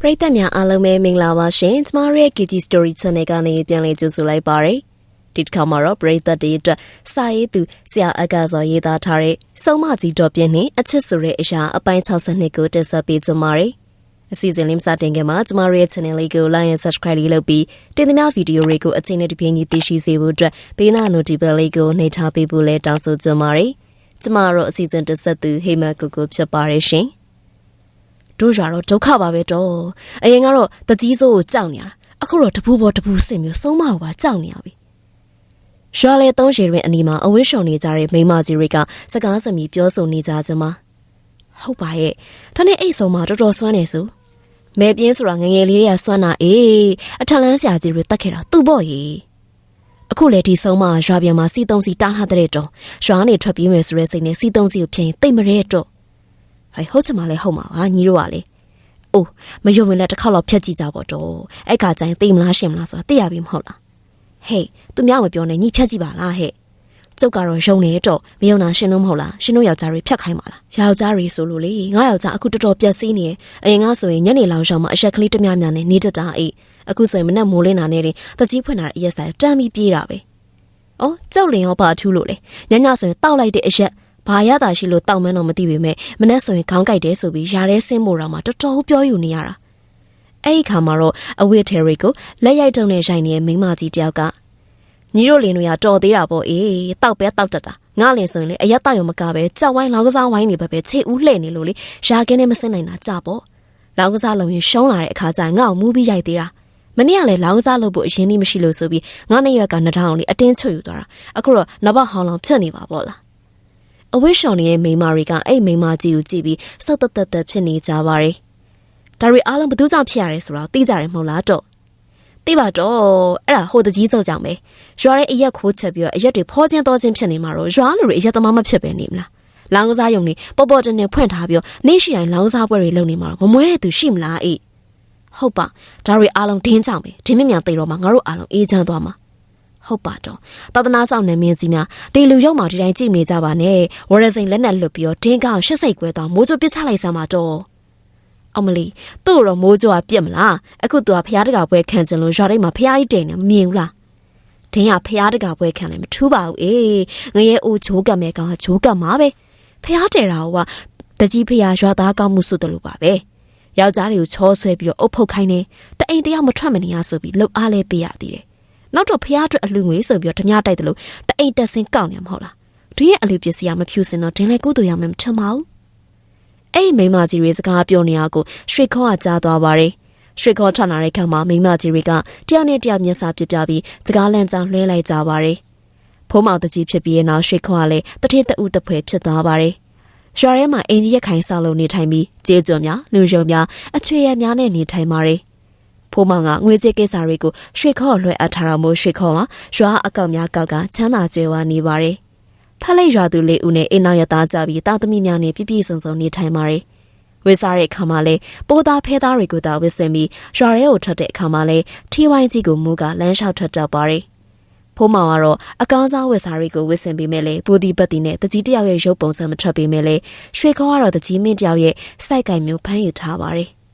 ပရိသတ်များအားလုံးပဲမင်္ဂလာပါရှင်ကျမတို့ရဲ့ KG Story Channel ကနေပြန်လည်ကြိုဆိုလိုက်ပါရစေဒီတစ်ခါမှာတော့ပရိသတ်တွေအတွက်စာရေးသူဆရာအကစောရေးသားထားတဲ့စုံမကြီးတော်ပြင်းနဲ့အချစ်ဆိုတဲ့အရာအပိုင်း62ကိုတင်ဆက်ပေးကြပါရစေအစီအစဉ်လေးမစတင်ခင်မှာကျမတို့ရဲ့ channel လေးကို like and subscribe လေးလုပ်ပြီးတင်သမျှဗီဒီယိုတွေကိုအချိန်နဲ့တပြေးညီသိရှိစေဖို့အတွက်ဘေးနာ notification လေးကိုနှိပ်ထားပေးဖို့လည်းတောင်းဆိုကြပါရစေကျမတို့အစီအစဉ်တစ်ဆက်သူဟေမကိုကိုဖြစ်ပါရရှင် တို့ရွာတော့ဒုက္ခပါပဲတော့အရင်ကတော့တကြီးစိုးကိုကြောက်နေရတာအခုတော့တပူပေါ်တပူစင်မျိုးဆုံးမကိုပါကြောက်နေရပြီရွာလေသုံးရှည်တွင်အနီမှာအဝိရှုံနေကြတဲ့မိမကြီးတွေကစကားစမြည်ပြောဆိုနေကြကြမှာဟုတ်ပါရဲ့ဒါနဲ့အိတ်ဆုံးမှာတော်တော်စွမ်းနေစုမဲပြင်းဆိုတာငငယ်လေးတွေကစွမ်းတာအေးအထက်လန်းဆရာကြီးတွေတတ်ခဲ့တာသူ့ပေါ့ကြီးအခုလေဒီဆုံးမရွာပြန်မှာစီသုံးစီတားထားတဲ့တော့ရွာနေထွက်ပြေးမယ်ဆိုတဲ့စိတ်နဲ့စီသုံးစီကိုဖြင်းတိတ်မရဲတော့ ဟဲ့ဟုတ်ချင်မှလည်းဟုတ်မှာပါညီတို့ကလေအိုးမယုံရင်လည်းတစ်ခေါက်လောက်ဖြတ်ကြည့်ကြပါတော့အဲ့ခါကျရင်သိမလားရှင်မလားဆိုတာသိရပြီမဟုတ်လားဟေးသူများမပြောနဲ့ညီဖြတ်ကြည့်ပါလားဟဲ့ကျုပ်ကတော့ယုံနေတော့မယုံတာရှင်တို့မဟုတ်လားရှင်တို့ယောက်ျားတွေဖြတ်ခိုင်းပါလားယောက်ျားတွေဆိုလို့လေငါယောက်ျားအခုတော်တော်ပြက်စီးနေအရင်ကဆိုရင်ညနေလောက်ရောက်မှအရက်ကလေးတများများနဲ့နေတတာအိအခုဆိုရင်မနဲ့မိုးလင်းတာနဲ့တကြီးဖွင့်တာအရက်ဆိုင်တမ်းပြီးပြေးတာပဲ။အော်ကျုပ်လင်ရောပါထူးလို့လေညညဆိုရင်တောက်လိုက်တဲ့အရက် ဘာရတာရှိလို့တောက်မန်းတော့မသိပေမဲ့မနဲ့ဆိုရင်ခေါင်းကိုက်တယ်ဆိုပြီးຢာရဲဆင်းမို့တော့မှတော်တော်ပြောယူနေရတာ။အဲ့ဒီခါမှာတော့အဝိထေရီကိုလက်ရိုက်တုံနဲ့ရိုက်နေတဲ့မိန်းမကြီးတယောက်ကညီတို့လင်တို့ရတော်သေးတာပေါ့အေးတောက်ပဲတောက်တတ်တာငါလင်ဆိုရင်လေအရက်တောက်ရုံမကပဲကြောက်ဝိုင်းလောက်ကစားဝိုင်းနေပဲပဲခြေဦးလှဲ့နေလို့လေရာကင်းနဲ့မစင်နိုင်တာကြပေါ့လောက်ကစားလုံရင်ရှုံးလာတဲ့အခါကျရင်ငါ့ကိုမူးပြီးရိုက်သေးတာမနေ့ကလည်းလောက်ကစားလုပ်ဖို့အရင်ကြီးမရှိလို့ဆိုပြီးငါနဲ့ရွက်ကနှထောင်လေးအတင်းချွတ်ယူသွားတာအခုတော့နဘဟောင်းလောင်ဖြစ်နေပါပေါ့လား အဝိရှော်နေရဲ့မိန်းမတွေကအဲ့မိန်းမကြီးကိုကြည့်ပြီးစောက်တက်တက်တက်ဖြစ်နေကြပါတယ်ဒါရီအားလုံးဘသူကြောင့်ဖြစ်ရတယ်ဆိုတော့သိကြတယ်မဟုတ်လားတော့သိပါတော့အဲ့ဒါဟိုတကြီးစောက်ကြောင့်ပဲရွာရဲ့အရက်ခိုးချက်ပြီးတော့အရက်တွေဖောချင်းတော်ချင်းဖြစ်နေမှာတော့ရွာလူတွေအရက်သမားမဖြစ်ပဲနေမလားလောင်းကစားယုံနေပေါ်ပေါ်တင်တင်ဖွင့်ထားပြီးတော့နေ့ရှိတိုင်းလောင်းကစားပွဲတွေလုပ်နေမှာတော့မမွဲတဲ့သူရှိမလားအေးဟုတ်ပါဒါတွေအားလုံးဒင်းကြောင့်ပဲဒင်းမြမြန်သိတော့မှငါတို့အားလုံးအေးချမ်းသွားမှာ ဟုတ်ပါတော့တသနာဆောင်နေမင်းကြီးများဒီလူရုံမှဒီတိုင်းကြည့်နေကြပါနဲ့ဝရစိန်လက်နဲ့လွတ်ပြီးတော့ဒင်းကောင်းရှစ်စိတ်ကွဲသွားမိုးချိုပစ်ချလိုက်စမ်းပါတော့အမလီသူ့တော့မိုးချိုကပြက်မလားအခုသူကဖျားတကာပွဲခံချင်လို့ရွာတိုင်းမှာဖျားကြီးတိန်နေမမြင်ဘူးလားဒင်းကဖျားတကာပွဲခံလည်းမထူးပါဘူးအေးငရဲအိုးချိုးကပ်မဲ့ကောင်ကချိုးကပ်မှာပဲဖျားတယ်တာကတကြီးဖျားရွာသားကောင်းမှုစုတယ်လို့ပါပဲယောက်ျားတွေကိုချောဆွဲပြီးတော့အုပ်ဖုတ်ခိုင်းနေတအိမ်တယောက်မထွက်မနေရဆိုပြီးလှုပ်အားလဲပေးရသေးတယ် နောက်တော့ဖះအတွက်အလူငွေဆိုပြီးတော့ဓမြတိုက်တယ်လို့တအိမ်တက်စင်းကောက်နေမှာမဟုတ်လားဒီရဲ့အလူပစ္စည်းကမဖြူစင်တော့ဒင်းလဲကိုတူရမယ်မထင်ပါဘူးအဲ့မိမကြီးတွေစကားပြောနေတာကိုရွှေခေါကကြားသွားပါတယ်ရွှေခေါထွက်လာတဲ့ခါမှာမိမကြီးတွေကတယောက်နဲ့တယောက်မျက်စာပြပြပြီးစကားလန့်ကြောင်လွှဲလိုက်ကြပါတယ်ဖုံးမောင်တကြီးဖြစ်ပြီးနောက်ရွှေခေါကလည်းတထေးတအူတဖွဲဖြစ်သွားပါတယ်ရွာထဲမှာအင်ကြီးရက်ခိုင်ဆောက်လို့နေထိုင်ပြီးကျေးကျွန်းများလူယုံများအချွေရများနဲ့နေထိုင်ပါတယ် ဖိုးမောင်ကငွေကြေးကိစ္စတွေကိုရွှေခေါ်လွှဲအပ်ထားတာမို့ရွှေခေါ်မှာရွာအကောက်များကောက်ကချမ်းသာကြွယ်ဝနေပါတယ်။ဖက်လိုက်ရွာသူလေးဦးနဲ့အိမ်နောက်ရသားကြပြီးတာသမီများနဲ့ပြည့်ပြည့်စုံစုံနေထိုင်ပါတယ်။ဝေစားတဲ့အခါမှာလဲပိုးသားဖဲသားတွေကိုသာဝစ်စင်ပြီးရွာရဲကိုထွက်တဲ့အခါမှာလဲထီဝိုင်းကြီးကိုမူးကလမ်းလျှောက်ထွက်တတ်ပါတယ်။ဖိုးမောင်ကတော့အကောင်းစားဝက်စားတွေကိုဝစ်စင်ပြီးမဲ့လေဘူဒီပတ်တီနဲ့တကြီးတယောက်ရဲ့ရုပ်ပုံစံမထွက်ပြီးမဲ့လေရွှေခေါကတော့တကြီးမင်းတယောက်ရဲ့စိုက်ကင်မျိုးဖမ်းယူထားပါတယ်။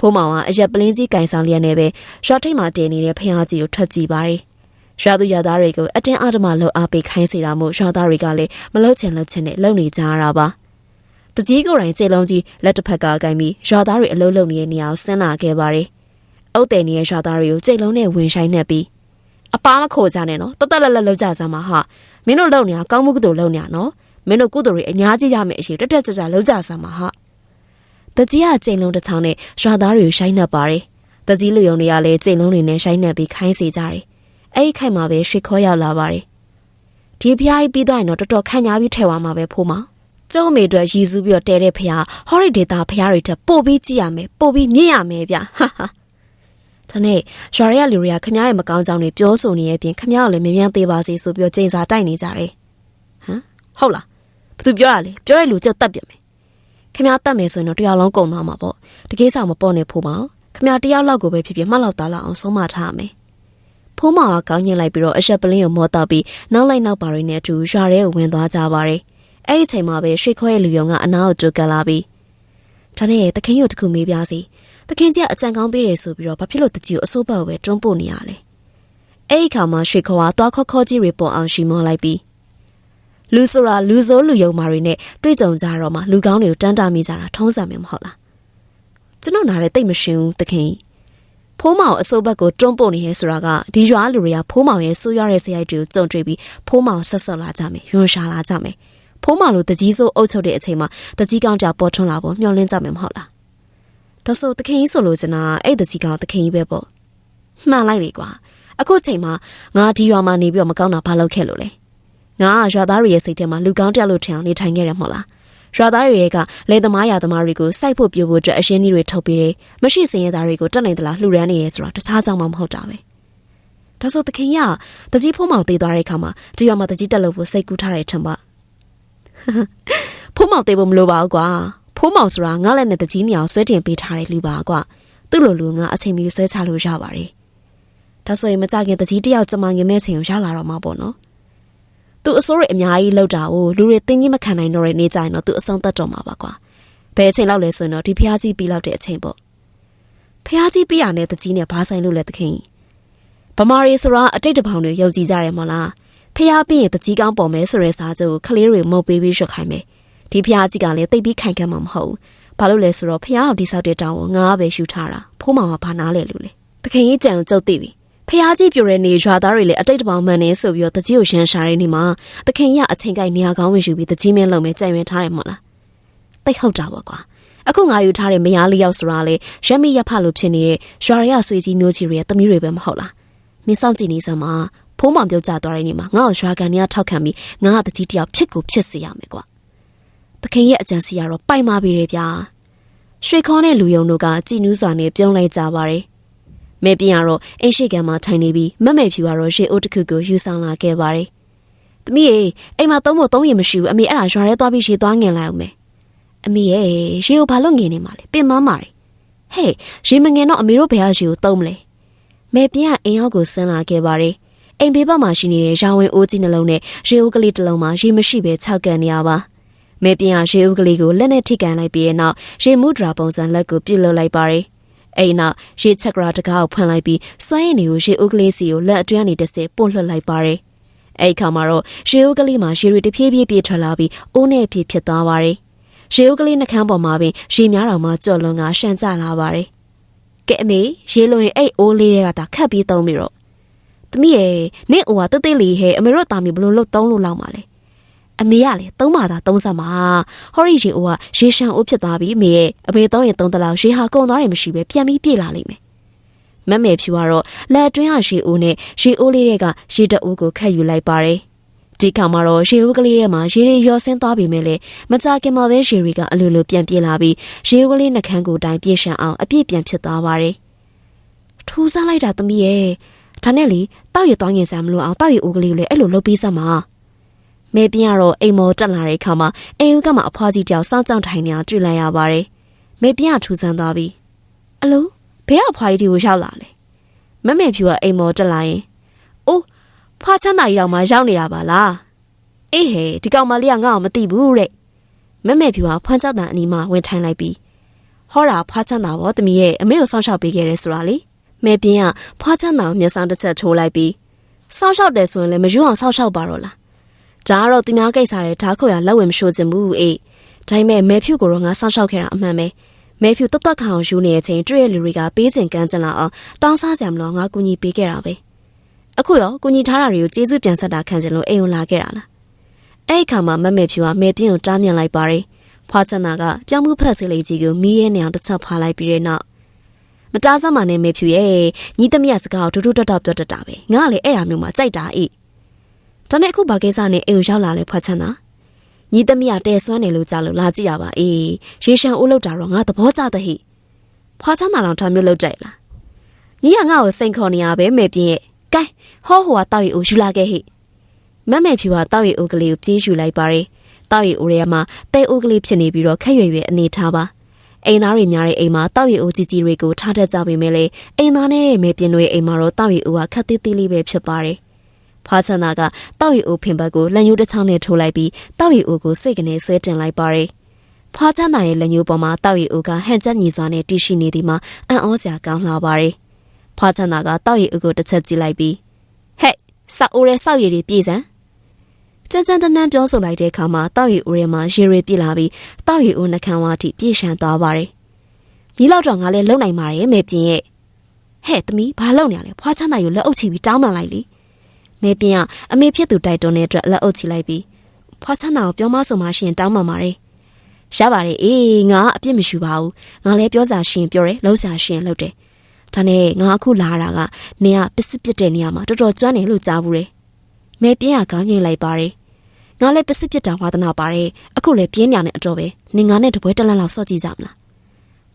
ဖိုးမောင်ကအရက်ပလင်းကြီးကင်ဆောင်လျက်နဲ့ပဲရွာထိပ်မှာတည်နေတဲ့ဖះကြီးကိုထွက်ကြည့်ပါတယ်။ရွာသူရွာသားတွေကိုအတင်းအဓမ္မလှုပ်အားပေးခိုင်းစေတာမို့ရွာသားတွေကလည်းမလှုပ်ချင်လှုပ်ချင်နဲ့လှုပ်နေကြရတာပါ။တကြီးကိုယ်တိုင်ကျေလုံးကြီးလက်တစ်ဖက်ကကိုင်းပြီးရွာသားတွေအလုံးလုံးနေတဲ့နေရာကိုဆင်းလာခဲ့ပါတယ်။အုတ်တယ်နေတဲ့ရွာသားတွေကိုကျေလုံးနဲ့ဝင်ဆိုင်နှက်ပြီးအပားမခိုကြနဲ့နော်တသက်လက်လက်လှုပ်ကြစမ်းပါဟာမင်းတို့လှုပ်နေတာကောင်းမှုကုသိုလ်လှုပ်နေတာနော်မင်းတို့ကုသိုလ်တွေအများကြီးရမယ်အရှိတက်တက်ကြွကြွလှုပ်ကြစမ်းပါဟာ တကြီးကကျိန်လုံးတစ်ချောင်းနဲ့ရွာသားတွေကိုရှိုင်းနှက်ပါတယ်။တကြီးလူယုံတွေကလည်းကျိန်လုံးတွေနဲ့ရှိုင်းနှက်ပြီးခိုင်းစေကြတယ်။အဲ့ဒီခိုက်မှာပဲရွှေခေါ်ရောက်လာပါတယ်။ဒီဖျားကြီးပြီးသွားရင်တော့တော်တော်ခန့်ညားပြီးထဲသွားမှာပဲဖိုးမ။ကျုံမေအတွက်ရည်စူးပြီးတော့တဲတဲ့ဖျားဟော်ရီဒေတာဖျားတွေထပ်ပို့ပြီးကြည့်ရမယ်ပို့ပြီးမြင်ရမယ်ဗျ။ဟာဟာ။ဒါနဲ့ရွာရဲလူတွေကခမရဲ့မကောင်းကြောင်တွေပြောဆိုနေရဲ့ပြင်ခမကလည်းမင်းမြန်သေးပါစေဆိုပြီးတော့ကျိန်စာတိုက်နေကြတယ်။ဟမ်ဟုတ်လား။ဘသူပြောရလဲပြောရလူချက်တက်ပြမယ် ခမရတတ်မယ်ဆိုရင်တော့တယောက်လုံးကုန်သွားမှာပေါ့တကယ်ဆောင်မပေါ်နေဖို့ပါခမရတယောက်လောက်ကိုပဲဖြစ်ဖြစ်မှတ်လောက်သားလောက်အောင်ဆုံးမထားရမယ်ဖိုးမောင်ကကောင်းညင်လိုက်ပြီးတော့အရက်ပလင်းကိုမောတော့ပြီးနောက်လိုက်နောက်ပါရင်းနဲ့အတူရွာထဲကိုဝင်သွားကြပါတယ်အဲ့ဒီအချိန်မှာပဲရွှေခွဲရဲ့လူယုံကအနားကိုတူကလာပြီးဒါနဲ့တခင်ရုပ်တခုမေးပြစီတတခင်ကြီးကအကြံကောင်းပေးတယ်ဆိုပြီးတော့ဘာဖြစ်လို့တကြီးကိုအစိုးဘက်ကိုပဲတွန်းပို့နေရလဲအဲ့ဒီခါမှာရွှေခွားသွားခေါခေါကြီးတွေပေါ်အောင်ရှီမောလိုက်ပြီး လူဆိုတာလူစိုးလူယုံမာတွေနဲ့တွေ့ကြုံကြတော့မှလူကောင်းတွေကိုတန်းတာမိကြတာထုံးစံမျိုးမဟုတ်လားကျွန်တော်နားလည်းတိတ်မရှင်းဘူးတခင်ဖိုးမောင်အစိုးဘက်ကိုတွန်းပို့နေရဲဆိုတာကဒီရွာလူတွေကဖိုးမောင်ရဲ့ဆိုးရွားတဲ့စရိုက်တွေကိုကြုံတွေ့ပြီးဖိုးမောင်ဆက်ဆက်လာကြမယ်ယွန်ရှာလာကြမယ်ဖိုးမောင်လိုတကြီးစိုးအုပ်ချုပ်တဲ့အချိန်မှာတကြီးကောင်းကြပေါ်ထွန်းလာဖို့မျှော်လင့်ကြမယ်မဟုတ်လားဒါဆိုတခင်ကြီးဆိုလို့ကျနာအဲ့တကြီးကောင်တခင်ကြီးပဲပေါ့မှန်လိုက်လေကွာအခုချိန်မှာငါဒီရွာမှာနေပြီးတော့မကောင်းတာဘာလုပ်ခဲ့လို့လဲ ငါကရွာသားတွေရဲ့စိတ်ထဲမှာလူကောင်းတယောက်လို့ထင်အောင်နေထိုင်ခဲ့တယ်မဟုတ်လားရွာသားတွေကလေသမားရသမားတွေကိုစိုက်ဖို့ပြို့ဖို့အတွက်အရှင်းကြီးတွေထုတ်ပြီးတယ်မရှိစင်ရသားတွေကိုတက်နိုင်သလားလှူရမ်းနေရဲဆိုတာတခြားကြောင့်မှမဟုတ်တာပဲဒါဆိုတခင်ရတကြီးဖုံးမောင်တည်သွားတဲ့အခါမှာဒီရွာမှာတကြီးတက်လို့ဖို့စိတ်ကူးထားတဲ့ထင်ပါဖုံးမောင်တည်ဖို့မလိုပါဘူးကွာဖိုးမောင်ဆိုတာငါလည်းနဲ့တကြီးနေအောင်ဆွဲတင်ပေးထားတဲ့လူပါကွာသူ့လိုလူငါအချိန်မီဆွဲချလို့ရပါတယ်ဒါဆိုရင်မကြခင်တကြီးတယောက်ကြမငင်မဲ့ချိန်ကိုရလာတော့မှာပေါ့နော် သူအစိုးရအများကြီးလောက်တာကိုလူတွေတင်းကြီးမခံနိုင်တော့တဲ့နေကြရင်တော့သူအဆုံးသတ်တော့မှာပါကွာဘယ်အချိန်လောက်လဲဆိုရင်တော့ဒီဖျားကြီးပြီးလောက်တဲ့အချိန်ပေါ့ဖျားကြီးပြီးရတဲ့တကြီးနဲ့ဘာဆိုင်လို့လဲတခင်ဗမာရီဆိုတာအတိတ်တပေါင်းတွေယုံကြည်ကြတယ်မဟုတ်လားဖျားပြီးရင်တကြီးကောင်းပေါ်မယ်ဆိုတဲ့စာချုပ်ကိုကလေးတွေမုတ်ပေးပြီးရွှတ်ခိုင်းမယ်ဒီဖျားကြီးကလည်းတိတ်ပြီးခိုင်ခံမှာမဟုတ်ဘူးဘာလို့လဲဆိုတော့ဖျားအောင်တိဆောက်တဲ့တောင်းကိုငါပဲရှူထားတာဖိုးမောင်ကဘာနာလဲလို့လေတခင်ကြီးကြံကြုတ်သိပြီ ဖះကြီးပြိုတဲ့နေရွာသားတွေလည်းအတိတ်တပေါင်းမှန်နေဆိုပြီးတော့တကြီးကိုရှမ်းရှာရနေမှာတခင်ရအချိန်ကိုက်နေရာကောင်းဝင်ယူပြီးတကြီးမင်းလုံမဲကြံ့ရင်ထားတယ်မဟုတ်လားတိတ်ဟုတ်တာပေါ့ကွာအခုငါယူထားတဲ့မယားလေးယောက်ဆိုတာလေရက်မိရဖလို့ဖြစ်နေတဲ့ရွာရရဆွေကြီးမျိုးကြီးတွေရဲ့တမီးတွေပဲမဟုတ်လားမင်းစောင့်ကြည့်နေစမ်းမှာဖုံးမောင်ပြုတ်ကြသွားတဲ့နေမှာငါ့ကိုရွာကန်နေရထောက်ခံပြီးငါကတကြီးတယောက်ဖြစ်ကိုဖြစ်စေရမယ်ကွာတခင်ရဲ့အကြံစီကတော့ပိုင်ပါပြီလေဗျာရွှေခေါနဲ့လူယုံတို့ကကြည်နူးစွာနဲ့ပြုံးလိုက်ကြပါတယ် မဲပြင်းကတော့အိမ်ရှိကံမှာထိုင်နေပြီးမက်မဲဖြူကတော့ရေအိုးတစ်ခုကိုယူဆောင်လာခဲ့ပါတယ်။သမီးရေအိမ်မှာသုံးဖို့သုံးရင်မရှိဘူးအမေအဲ့ဒါရွာထဲသွားပြီးရေသွားငင်လိုက်အောင်မယ်။အမေရဲ့ရေကိုဘာလို့ငင်နေမှာလဲပင်မမာတယ်။ဟဲ့ရေမငင်တော့အမေတို့ဘယ်ဟာရေကိုသုံးမလဲ။မဲပြင်းကအိမ်ရောက်ကိုဆင်းလာခဲ့ပါတယ်။အိမ်ဘေးဘက်မှာရှိနေတဲ့ရောင်ဝင်အိုးကြီးနှလုံးနဲ့ရေအိုးကလေးတစ်လုံးမှာရေမရှိပဲခြောက်ကန်နေရပါ။မဲပြင်းကရေအိုးကလေးကိုလက်နဲ့ထိကန်လိုက်ပြီးတဲ့နောက်ရေမှုဒရာပုံစံလက်ကိုပြုတ်လုလိုက်ပါတယ်။ အိမ်နောက်ရေချက်ကရာတကားကိုဖွင့်လိုက်ပြီးစွမ်းရည်တွေကိုရေအုပ်ကလေးစီကိုလက်အတွင်းကနေတစ်စက်ပို့လွှတ်လိုက်ပါတယ်။အဲ့ခါမှာတော့ရေအုပ်ကလေးမှာရေတွေတဖြည်းဖြည်းပြေးထွက်လာပြီးအိုးနဲ့ပြေးဖြစ်သွားပါတယ်။ရေအုပ်ကလေးနှကန်းပေါ်မှာပင်ရေများတော်မှာကြော်လွန်ကရှန်ကျလာပါတယ်။ကဲအမေရေလွန်ရင်အဲ့အိုးလေးတွေကတာခတ်ပြီးသုံးပြီးတော့သမီးရဲ့နင့်အိုကတက်တက်လေးဟဲ့အမေတို့တာမီဘလို့လို့သုံးလို့လောက်ပါလဲ အမေကလေသုံးပါသာသုံးဆက်မှာဟော်ရီရေအိုကရေရှန်အိုးဖြစ်သွားပြီအမေရဲ့အမေသုံးရင်သုံးတလောက်ရေဟာကုန်သွားတယ်မရှိပဲပြန်ပြီးပြေးလာလိမ့်မယ်မက်မဲဖြူကတော့လက်အတွင်းဟာရေအိုးနဲ့ရေအိုးလေးတွေကရေတအိုးကိုခတ်ယူလိုက်ပါတယ်ဒီခါမှာတော့ရေအိုးကလေးထဲမှာရေတွေရောဆင်းသွားပြီမဲ့လေမကြခင်မှာပဲရေတွေကအလိုလိုပြန်ပြေးလာပြီးရေအိုးကလေးနှကန်းကိုတိုင်ပြေးရှံအောင်အပြည့်ပြန်ဖြစ်သွားပါတယ်ထူးဆန်းလိုက်တာသမီးရဲ့ဒါနဲ့လေတောက်ရသွားငင်ဆံမလို့အောင်တောက်ရအိုးကလေးကိုလည်းအဲ့လိုလုပ်ပြီးစမ်းပါ မဲပြင်းကတော့အိမ်မော်တက်လာတဲ့အခါမှာအိမ်ဦးကမှအဖွားကြီးတယောက်စောင့်ကြောင်ထိုင်နေတာတွေ့လိုက်ရပါတယ်။မဲပြင်းကထူဆန်းသွားပြီ။အလိုဘယ်ကအဖွားကြီးဒီကိုရောက်လာလဲ။မမဲဖြူကအိမ်မော်တက်လာရင်အိုးဖွားချမ်းသာကြီးတော့မှရောက်နေတာပါလား။အေးဟဲ့ဒီကောင်မလေးကငါ့ကိုမသိဘူးတဲ့။မမဲဖြူကဖွမ်းချတန်အနီးမှာဝင်ထိုင်လိုက်ပြီးဟောတာဖွားချမ်းသာဘောတမီးရဲ့အမေကိုစောင့်ရှောက်ပေးခဲ့ရဲဆိုတာလေ။မဲပြင်းကဖွားချမ်းသာကိုမျက်စောင်းတစ်ချက်ထိုးလိုက်ပြီးစောင့်ရှောက်တယ်ဆိုရင်လည်းမယူအောင်စောင့်ရှောက်ပါတော့လား ဒါကတော့သူများကိစ္စတွေဓာတ်ခုရလက်ဝင်မရှိုးခြင်းဘူးအေးဒါပေမဲ့မဲဖြူကိုတော့ငါစောင့်ရှောက်ခဲ့တာအမှန်ပဲမဲဖြူတက်တက်ခအောင်ယူနေတဲ့အချိန်တွေ့ရလူတွေကပေးခြင်းကမ်းကြလာအောင်တောင်းစားစရာမလိုငါကူညီပေးခဲ့တာပဲအခုရောကူညီထားတာတွေကိုကျေးဇူးပြန်ဆက်တာခံကြလို့အိမ်ုံလာခဲ့တာလားအဲ့ဒီခါမှာမမဲဖြူကမဲပြင်းကိုတားမြင်လိုက်ပါတယ်ဖွာချန်နာကပြောင်းမှုဖက်စီလေးကြီးကိုမီးရဲနေအောင်တစ်ချက်ဖားလိုက်ပြီးတဲ့နောက်မတားစမ်းမနဲ့မေဖြူရဲ့ညီသမီးစကားကိုထူးထူးတောက်တောက်ပြောတတ်တာပဲငါကလည်းအဲ့ဒါမျိုးမှကြိုက်တာအိ ဒါနဲ့အခုဘာကိစ္စနဲ့အိမ်ကိုရောက်လာလဲဖွာချမ်းသာညီသမီးကတဲဆွမ်းနေလို့ကြားလို့လာကြည့်ရပါအေးရေရှမ်းအိုးလောက်တာတော့ငါသဘောကျတဲ့ဟိဖွာချမ်းသာတော့ဒါမျိုးလောက်ကြိုက်လားညီကငါ့ကိုစိန်ခေါ်နေရပဲမေပြင်းရဲ့ကဲဟောဟိုကတောက်ရီအိုယူလာခဲ့ဟိမက်မဲဖြူကတောက်ရီအိုကလေးကိုပြေးယူလိုက်ပါတယ်တောက်ရီအိုရဲမှာတဲအိုကလေးဖြစ်နေပြီးတော့ခက်ရွယ်ရွယ်အနေထားပါအိမ်သားတွေများတဲ့အိမ်မှာတောက်ရီအိုကြီးကြီးတွေကိုထားတတ်ကြပေမဲ့လေအိမ်သားနဲ့မေပြင်းတွေအိမ်မှာတော့တောက်ရီအိုကခက်သေးသေးလေးပဲဖြစ်ပါတယ် ဖာချန်နာကတောက်ရီအိုဖင်ဘတ်ကိုလက်ညှိုးတစ်ချောင်းနဲ့ထိုးလိုက်ပြီးတောက်ရီအိုကိုစိတ်ကနေဆွဲတင်လိုက်ပါတယ်ဖွာချမ်းသာရဲ့လက်ညှိုးပေါ်မှာတောက်ရီအိုကဟန်ချက်ညီစွာနဲ့တီးရှိနေသည်မှာအံ့ဩစရာကောင်းလာပါတယ်။ဖွာချမ်းသာကတောက်ရီအိုကိုတစ်ချက်ကြည့်လိုက်ပြီးဟဲ့စောက်အိုရဲစောက်ရည်တွေပြည်စံကြမ်းကြမ်းတမ်းတမ်းပြောဆိုလိုက်တဲ့အခါမှာတောက်ရီအိုရဲမှာရေရီပြစ်လာပြီးတောက်ရီအိုနှကန်းဝါထိပြေရှံသွားပါတယ်။ဒီလောက်တော့ငါလည်းလုံနိုင်ပါတယ်မေပြင်းရဲ့ဟဲ့သမီးဘာလုပ်နေရလဲဖွာချမ်းသာကိုလက်အုပ်ချပြီးတောင်းပန်လိုက်လေ မေပြင်းကအမေဖြစ်သူတိုက်တွန်းတဲ့အတွက်လက်အုပ်ချလိုက်ပြီးဖွာချမ်းသာကိုပြောမဆိုမှရှင်တောင်းပန်ပါတယ်။ရပါတယ်အေးငါအပြစ်မရှိပါဘူးငါလည်းပြောစာရှင်ပြောတယ်လုံးစာရှင်လုပ်တယ်ဒါနဲ့ငါအခုလာတာကနင်ကပစ္စည်းပြစ်တဲ့နေရာမှာတော်တော်ကျွမ်းတယ်လို့ကြားဘူးတယ်မဲပြင်းကခေါင်းငိမ့်လိုက်ပါတယ်ငါလည်းပစ္စည်းပြစ်တာဝါသနာပါတယ်အခုလည်းပြင်းညာနဲ့အတော်ပဲနင်ငါနဲ့တပွဲတလန့်လောက်စော့ကြည့်ကြမလား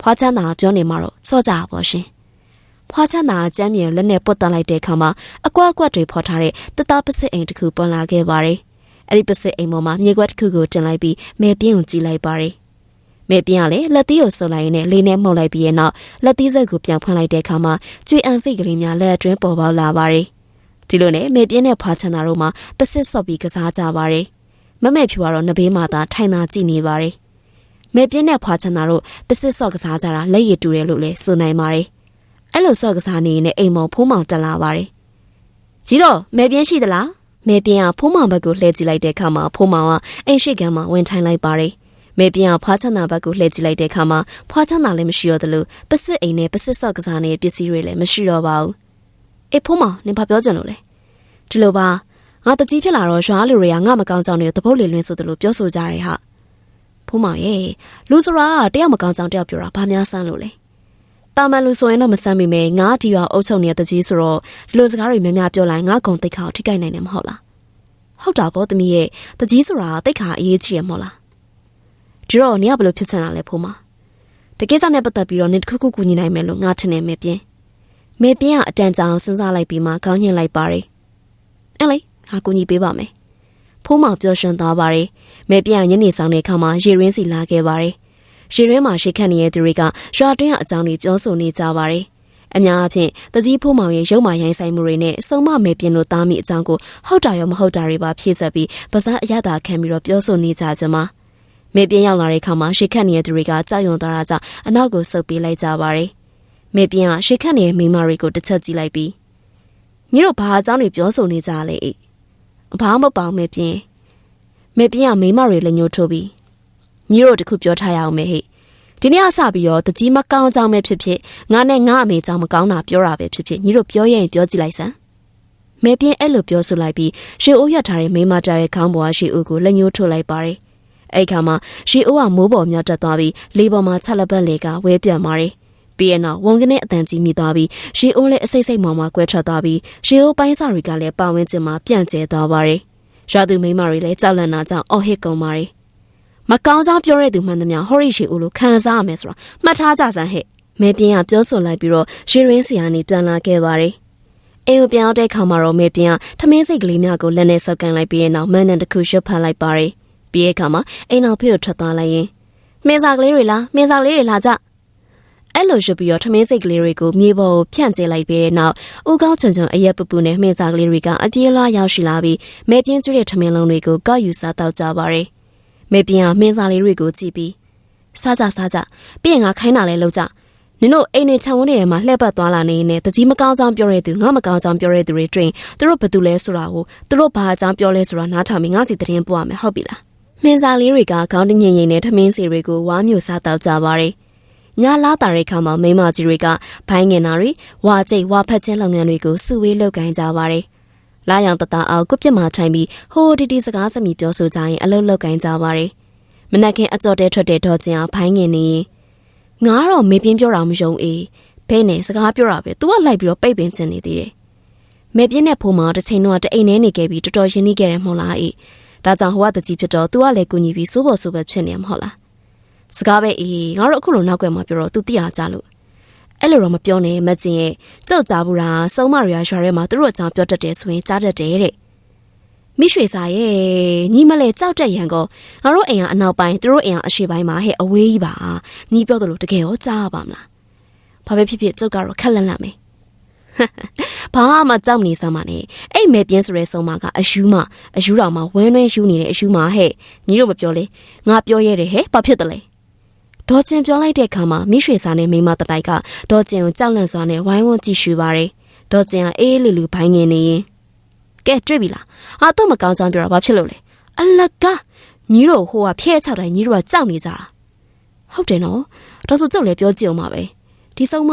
ဖွာချမ်းသာပြောနေမှာတော့စော့ကြပါရှင် ဖွာချမ်းသာကျမ်းမြေလက်နဲ့ပုတ်တက်လိုက်တဲ့အခါမှာအကွက်အကွက်တွေဖော်ထားတဲ့တသားပစစ်အိမ်တစ်ခုပွန်လာခဲ့ပါတယ်အဲ့ဒီပစစ်အိမ်ပေါ်မှာမြေခွက်တစ်ခုကိုတင်လိုက်ပြီးမဲပြင်းကိုကြည့်လိုက်ပါတယ်။မဲပြင်းကလည်းလက်သီးကိုဆုပ်လိုက်ရင်းနဲ့လေးနဲ့မှုတ်လိုက်ပြီးရဲ့နောက်လက်သီးစက်ကိုပြန်ဖွင့်လိုက်တဲ့အခါမှာကျွေးအံစိတ်ကလေးများလက်အတွင်းပေါ်ပေါက်လာပါတယ်။ဒီလိုနဲ့မဲပြင်းနဲ့ဖွာချန်တာတို့မှာပစစ်ဆော့ပြီးကစားကြပါတယ်။မမဲဖြူကတော့နဘေးမှာသာထိုင်သာကြည့်နေပါတယ်။မဲပြင်းနဲ့ဖွာချန်တာတို့ပစစ်ဆော့ကစားကြတာလက်ရည်တူတယ်လို့လည်းဆိုနိုင်ပါတယ်။ အဲ့လိုဆော့ကစားနေရင်အိမ်မောင်ဖိုးမောင်တက်လာပါတယ်။ကြီးတော့မဲပြင်းရှိသလား။မဲပြင်းကဖိုးမောင်ဘက်ကိုလှည့်ကြည့်လိုက်တဲ့အခါမှာဖိုးမောင်ကအိမ်ရှိကမ်းမှာဝင်ထိုင်လိုက်ပါတယ်။မဲပြင်းကဖွားချမ်းသာဘက်ကိုလှည့်ကြည့်လိုက်တဲ့အခါမှာဖွားချမ်းသာလည်းမရှိတော့သလိုပစစ်အိမ်နဲ့ပစစ်ဆော့ကစားနေတဲ့ပစ္စည်းတွေလည်းမရှိတော့ပါဘူး။အေးဖိုးမောင်နင်ဘာပြောချင်လို့လဲ။ဒီလိုပါငါတကြီးဖြစ်လာတော့ရွာလူတွေကငါမကောင်းကြောင်တွေကိုတပုတ်လေလွင်းဆိုသလိုပြောဆိုကြရဲဟာ။ဖိုးမောင်ရဲ့လူစရာတယောက်မကောင်းကြောင်တယောက်ပြောတာဘာများဆန်းလို့လဲ။ တာမန်လူဆိုရင်တော့မဆမ်းမိမယ်ငါဒီရွာအုပ်ချုပ်နေတဲ့တကြီးဆိုတော့ဒီလိုစကားတွေများများပြောလိုက်ငါဂုံတိတ်ခါကိုထိခိုက်နိုင်တယ်မဟုတ်လားဟုတ်တာပေါ့သမီးရဲ့တကြီးဆိုတာတိတ်ခါအရေးကြီးရမဟုတ်လားဒီတော့နေကဘယ်လိုဖြစ်ချင်တာလဲဖိုးမတကိစ္စနဲ့ပတ်သက်ပြီးတော့နေတစ်ခုခုကူညီနိုင်မယ်လို့ငါထင်နေမေပြင်းမေပြင်းကအတန်ကြာအောင်စဉ်းစားလိုက်ပြီးမှခေါင်းညှင်လိုက်ပါတယ်အဲ့လေငါကူညီပေးပါမယ်ဖိုးမောင်ပြောရှင်သွားပါတယ်မေပြင်းညနေဆောင်တဲ့အခါမှာရေရင်းစီလာခဲ့ပါတယ် ရေရင်းမှာရှိခတ်နေတဲ့သူတွေကရွာတွင်းအကြောင်းတွေပြောဆိုနေကြပါတယ်။အများအားဖြင့်တကြီးဖိုးမောင်ရဲ့ရုပ်မာရိုင်းဆိုင်မှုတွေနဲ့စုံမမေပြင်းလို့သားမိအကြောင်းကိုဟုတ်တာရောမဟုတ်တာတွေပါဖြည့်ဆက်ပြီးပါဇာအရသာခံပြီးတော့ပြောဆိုနေကြကြမှာမေပြင်းရောက်လာတဲ့အခါမှာရှိခတ်နေတဲ့သူတွေကကြောက်ရွံ့သွားတာကြောင့်အနောက်ကိုဆုတ်ပေးလိုက်ကြပါတယ်။မေပြင်းကရှိခတ်နေတဲ့မိမတွေကိုတစ်ချက်ကြည့်လိုက်ပြီးညီတို့ဘာအကြောင်းတွေပြောဆိုနေကြလဲ။ဘာမှမပေါ့မေပြင်းမေပြင်းကမိမတွေလည်းညှို့ထိုးပြီး ညီတို့တခုပြောထားရအောင်မေဟိဒီနေ့ကစပြီးတော့တကြီးမကောင်းကြောင်းပဲဖြစ်ဖြစ်ငါနဲ့ငါအမေကြောင့်မကောင်းတာပြောတာပဲဖြစ်ဖြစ်ညီတို့ပြောရရင်ပြောကြည့်လိုက်စမ်းမဲပြင်းအဲ့လိုပြောဆိုလိုက်ပြီးရှေအိုးရထားတဲ့မိမတာရဲ့ခေါင်းပေါ်ကရှေအိုးကိုလက်ညှိုးထိုးလိုက်ပါတယ်အဲ့ခါမှာရှေအိုးကမိုးပေါ်မြောက်တက်သွားပြီးလေပေါ်မှာချက်လက်ပတ်လေကဝဲပြတ်သွားတယ်ပြီးရင်တော့ဝန်ကနေအတန်ကြီးမိသွားပြီးရှေအိုးလည်းအစိတ်စိတ်မောင်မှာကွဲထွက်သွားပြီးရှေအိုးပိုင်းစာတွေကလည်းပါဝင်ကျင်မှာပြန့်ကျဲသွားပါတယ်ရွာသူမိမတွေလည်းကြောက်လန့်တာကြောင့်အော်ဟစ်ကုန်ပါတယ် မကောင်းစားပြောတဲ့သူမှန်သမျှဟောရီရှိဦးလို့ခံစားရမယ်ဆိုတာမှတ်ထားကြစမ်းဟဲ့မဲပြင်းကပြောဆိုလိုက်ပြီးတော့ရေရင်းစီယာနေပြန်လာခဲ့ပါတယ်အိမ်ကိုပြန်ရောက်တဲ့ခါမှာတော့မဲပြင်းကထမင်းစိတ်ကလေးများကိုလက်နဲ့ဆောက်ကန်လိုက်ပြီးနောက်မန်နန်တစ်ခုရွတ်ဖတ်လိုက်ပါတယ်ပြီးတဲ့အခါမှာအိမ်တော်ဖေကိုထွက်သွားလိုက်ရင်မင်းစားကလေးတွေလားမင်းစားလေးတွေလာကြအဲ့လိုရွတ်ပြီးတော့ထမင်းစိတ်ကလေးတွေကိုမြေပေါ်ကိုဖြန့်ကျဲလိုက်ပြီးတဲ့နောက်ဦးကောင်းချွန်ချွန်အရက်ပပူနဲ့မင်းစားကလေးတွေကအပြေးလွှားရောက်ရှိလာပြီးမဲပြင်းကျွတဲ့ထမင်းလုံးတွေကိုကောက်ယူစားတောက်ကြပါတယ် မေပြင်းကမင်းစားလေးတွေကိုကြည့်ပြီးစားကြစားကြပြီးရင်ငါခိုင်းတာလဲလုပ်ကြနင်တို့အိမ်တွေခြံဝန်းတွေထဲမှာလှည့်ပတ်သွားလာနေနေတကြီးမကောင်းကြောင်ပြောတဲ့သူငါမကောင်းကြောင်ပြောတဲ့သူတွေတွင်သူတို့ဘာတူလဲဆိုတာကိုသူတို့ဘာအကြောင်းပြောလဲဆိုတာနားထောင်ပြီးငါစီတရင်ပို့ရမယ်ဟုတ်ပြီလားမင်းစားလေးတွေကခေါင်းတငင်ငင်နဲ့ထမင်းစီတွေကိုဝါမျိုးစားတောက်ကြပါတယ်ညာလာတာတဲ့ခါမှာမိမကြီးတွေကဘိုင်းငင်နာတွေဝါကျိတ်ဝါဖက်ချင်းလုပ်ငန်းတွေကိုစုဝေးလုပ်ကိုင်ကြပါတယ် လာရောင်တတအောင်ကုပြစ်မှာထိုင်ပြီးဟိုတီတီစကားစမြည်ပြောဆိုကြရင်အလုတ်လောက်ကင်ကြပါရယ်မနက်ခင်းအကြော်တဲထွက်တဲ့ဒေါ်ကျင်အောင်ဖိုင်းငင်နေရင်ငါတော့မေပြင်းပြောတာမယုံအေးဘဲနဲ့စကားပြောတာပဲ तू ကလိုက်ပြီးတော့ပိတ်ပင်ချင်နေသေးတယ်မေပြင်းနဲ့ဖိုးမောင်တစ်ချိန်တော့တအိမ်ထဲနေခဲ့ပြီးတော်တော်ရင်းနှီးခဲ့တယ်မဟုတ်လားအေးဒါကြောင့်ဟိုကတကြီးဖြစ်တော့ तू ကလည်းကူညီပြီးစိုးပေါ်စိုးပဲဖြစ်နေမှာမဟုတ်လားစကားပဲအေးငါတို့အခုလိုနောက်ွယ်မှာပြောတော့ तू သိရကြလို့ အဲ့လိုတော့မပြောနဲ့မကျင်ရဲ့ကြောက်ကြဘူးလားစုံမရရွာရွာထဲမှာသူတို့အကြောင်းပြောတတ်တယ်ဆိုရင်ကြားတတ်တယ်တဲ့မိရွှေစာရဲ့ညီမလဲကြောက်တက်ရန်ကောငါတို့အိမ်ကအနောက်ပိုင်းသူတို့အိမ်ကအရှေ့ပိုင်းမှာဟဲ့အဝေးကြီးပါညီပြောသလိုတကယ်ရောကြားပါမလားဘာပဲဖြစ်ဖြစ်ကျုပ်ကတော့ခက်လန့်လန့်မယ်ဟဘာမှကြောက်နေစမ်းမနဲ့အဲ့မဲပြင်းဆိုရဲဆုံးမကအယူမအယူတော်မှာဝင်းနှင်းယူနေတဲ့အယူမဟဲ့ညီတို့မပြောလေငါပြောရဲတယ်ဟဲ့ဘာဖြစ်တယ်လဲ ဒေါ်ကျင်ပြောလိုက်တဲ့အခါမှာမိရွှေစာနဲ့မိမတတိုက်ကဒေါ်ကျင်ကိုကြောက်လန့်စွာနဲ့ဝိုင်းဝန်းကြည့်ရှုပါတယ်ဒေါ်ကျင်ကအေးလူလူဘိုင်းငင်နေရင်ကဲတွေ့ပြီလားအာတော့မကောင်းကြောင်းပြောတာဘာဖြစ်လို့လဲအလကားညီတို့ဟိုကဖျဲချတိုင်းညီတို့ကကြောက်နေကြတာဟုတ်တယ်နော်ဒါဆိုကြုတ်လည်းပြောကြည့်အောင်ပါပဲဒီဆုံးမ